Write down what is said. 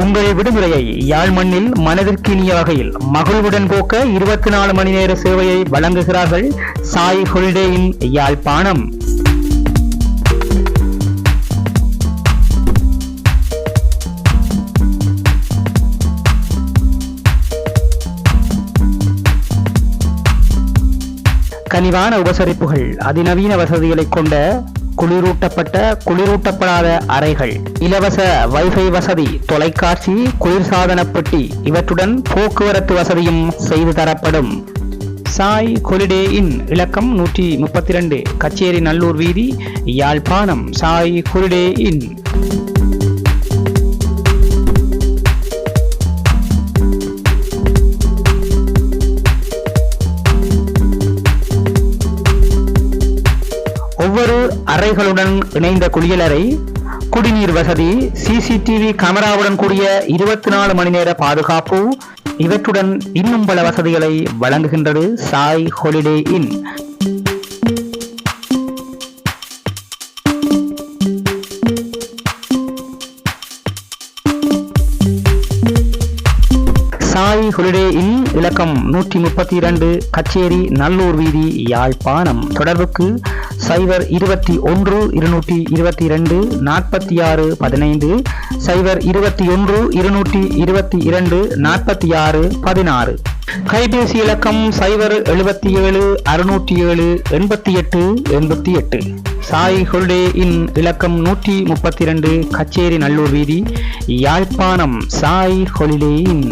உங்கள் விடுமுறையை யாழ் மண்ணில் மனதிற்கினிய வகையில் மகிழ்வுடன் போக்க இருபத்தி நாலு மணி நேர சேவையை வழங்குகிறார்கள் சாய் ஹொல்டேயின் யாழ்ப்பாணம். கனிவான உபசரிப்புகள் அதிநவீன வசதிகளை கொண்ட குளிரூட்டப்பட்ட குளிரூட்டப்படாத அறைகள். இலவச வைஃபை வசதி தொலைக்காட்சி குளிர்சாதன பெட்டி இவற்றுடன் போக்குவரத்து வசதியும் செய்து தரப்படும். சாய் ஹொலிடே இன் இலக்கம் நூற்றி முப்பத்தி ரெண்டு கச்சேரி நல்லூர் வீதி யாழ்ப்பாணம். சாய் ஹொலிடே இன். ஒவ்வொரு அறைகளுடன் இணைந்த குளியலறை குடிநீர் வசதி சிசிடிவி கேமராவுடன் கூடிய இருபத்தி நாலு மணி நேர பாதுகாப்பு இவற்றுடன் இன்னும் பல வசதிகளை வழங்குகின்றது Sai holiday inn. Sai holiday inn இலக்கம் நூற்றி முப்பத்தி இரண்டு கச்சேரி நல்லூர் வீதி யாழ்ப்பாணம். தொடர்புக்கு சைபர் இருபத்தி ஒன்று இருநூற்றி இருபத்தி இரண்டு நாற்பத்தி ஆறு பதினைந்து. சைபர் இருபத்தி ஒன்று இருநூற்றி இருபத்தி இரண்டு நாற்பத்தி ஆறு பதினாறு. கைபேசி இலக்கம் சைபர் எழுபத்தி ஏழு அறுநூற்றி ஏழு எண்பத்தி எட்டு எண்பத்தி எட்டு. சாய் ஹொல்டே இன் இலக்கம் நூற்றி முப்பத்தி இரண்டு கச்சேரி நல்லூர் வீதி யாழ்ப்பாணம் சாய் ஹொலிடே இன்.